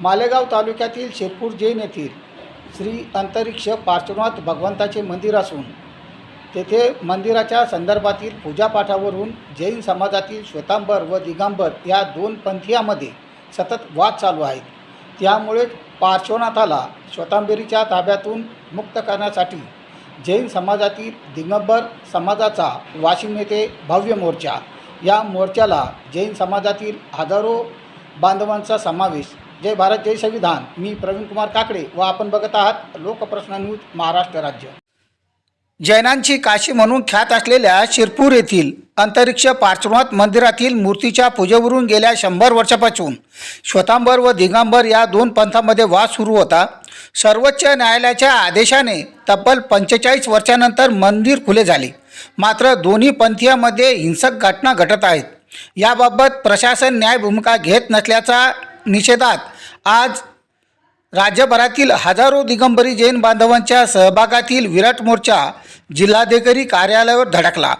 मालेगाव तालुक्यातील शिरपूर जैन येथील श्री अंतरिक्ष पार्श्वनाथ भगवंताचे मंदिर असून तेथे मंदिराच्या संदर्भातील पूजापाठावरून जैन समाजातील श्वेतांबर व दिगंबर या दोन पंथीयामध्ये सतत वाद चालू आहेत. त्यामुळे पार्श्वनाथाला श्वेतांबेरीच्या ताब्यातून मुक्त करण्यासाठी जैन समाजातील दिगंबर समाजाचा वाशिम येथे भव्य मोर्चा या मोर्चाला जैन समाजातील हजारो बांधवांचा समावेश जय भारत जय संविधान. मी प्रवीण कुमार काकडे व आपण बघत आहात लोकप्रश्न न्यूज महाराष्ट्र राज्य. जैनांची काशी म्हणून ख्यात असलेल्या शिरपूर येथील अंतरिक्ष पार्श्वनाथ मंदिरातील मूर्तीच्या पूजेवरून गेल्या शंभर वर्षापासून श्वतांबर व दिगंबर या दोन पंथामध्ये वाद सुरू होता. सर्वोच्च न्यायालयाच्या आदेशाने तब्बल पंचेचाळीस वर्षानंतर मंदिर खुले झाले. मात्र दोन्ही पंथीयामध्ये हिंसक घटना घटत आहेत. याबाबत प्रशासन न्याय भूमिका घेत नसल्याचा निषेधात. आज राज्यभरातील हजारो दिगंबरी जैन बांधवांच्या सहभागातील विराट मोर्चा जिल्हाधिकारी कार्यालयावर धडकला.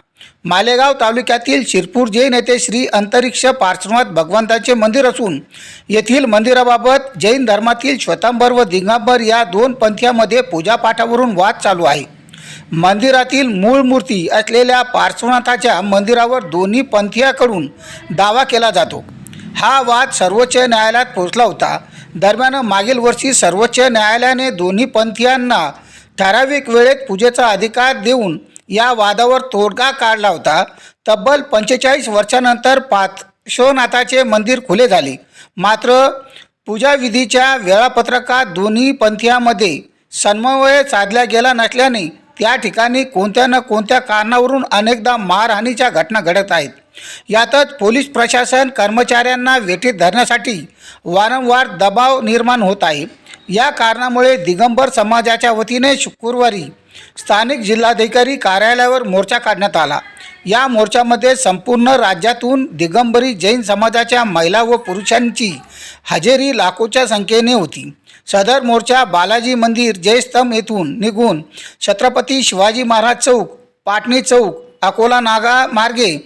मालेगाव तालुक्यातील शिरपूर जैन येथे श्री अंतरिक्ष पार्श्वनाथ भगवंताचे मंदिर असून येथील मंदिराबाबत जैन धर्मातील श्वेतांबर व दिगंबर या दोन पंथ्यामध्ये पूजापाठावरून वाद चालू आहे. मंदिरातील मूळ मूर्ती असलेल्या पार्श्वनाथाच्या मंदिरावर दोन्ही पंथीयाकडून दावा केला जातो. हा वाद सर्वोच्च न्यायालयात पोहोचला होता. दरम्यान मागील वर्षी सर्वोच्च न्यायालयाने दोन्ही पंथीयांना ठराविक वेळेत पूजेचा अधिकार देऊन या वादावर तोडगा काढला होता. तब्बल पंचेचाळीस वर्षानंतर पार्श्वनाथाचे मंदिर खुले झाले. मात्र पूजाविधीच्या वेळापत्रकात दोन्ही पंथीयामध्ये समन्वय साधला गेला नसल्याने त्या ठिकाणी कोणत्या ना कोणत्या कारणावरून अनेकदा मारहाणीच्या घटना घडत आहेत. यातच पोलीस प्रशासन कर्मचाऱ्यांना वेठीत धरण्यासाठी वारंवार दबाव निर्माण होत आहे. या कारणामुळे दिगंबर समाजाच्या वतीने शुक्रवारी स्थानिक जिल्हाधिकारी कार्यालयावर मोर्चा काढण्यात आला. या मोर्चामध्ये संपूर्ण राज्यातून दिगंबरी जैन समाजाच्या महिला व पुरुषांची हजेरी लाखोच्या संख्येने होती. सदर मोर्चा बालाजी मंदिर जयस्तंभ येथून निघून छत्रपती शिवाजी महाराज चौक पाटणी चौक अकोला नागा मार्गे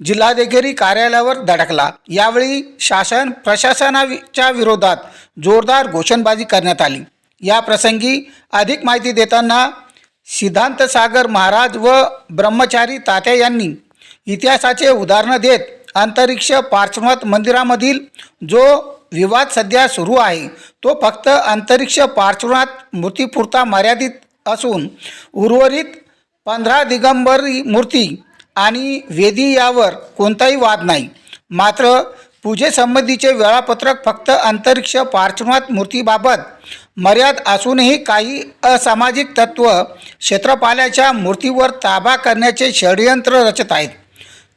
जिल्हाधिकारी कार्यालयावर धडकला. यावेळी शासन प्रशासनाच्या विरोधात जोरदार घोषणबाजी करण्यात आली. या प्रसंगी अधिक माहिती देताना सिद्धांत सागर महाराज व ब्रह्मचारी तात्या यांनी इतिहासाचे उदाहरणं देत अंतरिक्ष पार्श्वनाथ मंदिरामधील जो विवाद सध्या सुरू आहे तो फक्त अंतरिक्ष पार्श्वनाथ मूर्तीपुरता मर्यादित असून उर्वरित पंधरा दिगंबरी मूर्ती आणि वेदी यावर कोणताही वाद नाही. मात्र पूजेसंबंधीचे वेळापत्रक फक्त अंतरिक्ष पार्श्वनाथ मूर्तीबाबत मर्याद असूनही काही असामाजिक तत्व क्षेत्रपाल्याच्या मूर्तीवर ताबा करण्याचे षडयंत्र रचत आहेत.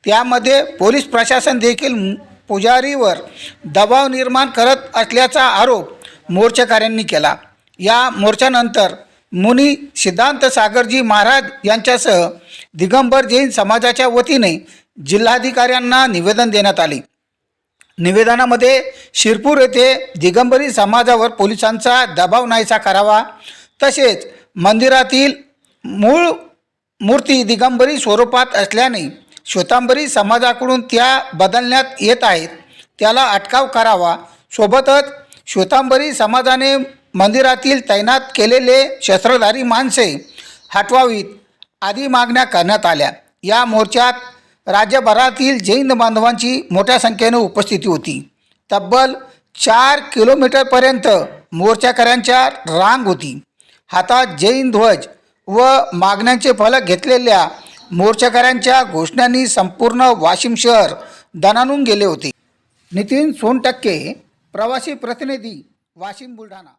त्यामध्ये पोलीस प्रशासन देखील पुजारीवर दबाव निर्माण करत असल्याचा आरोप मोर्चेकऱ्यांनी केला. या मोर्चानंतर मुनी सिद्धांत सागरजी महाराज यांच्यासह दिगंबर जैन समाजाच्या वतीने जिल्हाधिकाऱ्यांना निवेदन देण्यात आले. निवेदनामध्ये शिरपूर येथे दिगंबरी समाजावर पोलिसांचा दबाव नाहीसा करावा तसेच मंदिरातील मूळ मूर्ती दिगंबरी स्वरूपात असल्याने श्वेतांबरी समाजाकडून त्या बदलण्यात येत आहेत. त्याला अटकाव करावा. सोबतच श्वेतांबरी समाजाने मंदिरातील तैनात केलेले शस्त्रधारी माणसे हटवावीत. आदी मागण्या करण्यात आल्या. या मोर्चात राज्यभरातील जैन बांधवांची मोठ्या संख्येने उपस्थिती होती. तब्बल चार किलोमीटरपर्यंत मोर्चाकऱ्यांच्या रांग होती. हातात जैन ध्वज व मागण्यांचे फलक घेतलेल्या मोर्चाकऱ्यांच्या घोषणांनी संपूर्ण वाशिम शहर दणानून गेले होते. नितीन सोनटक्के प्रवासी प्रतिनिधी वाशिम बुलढाणा.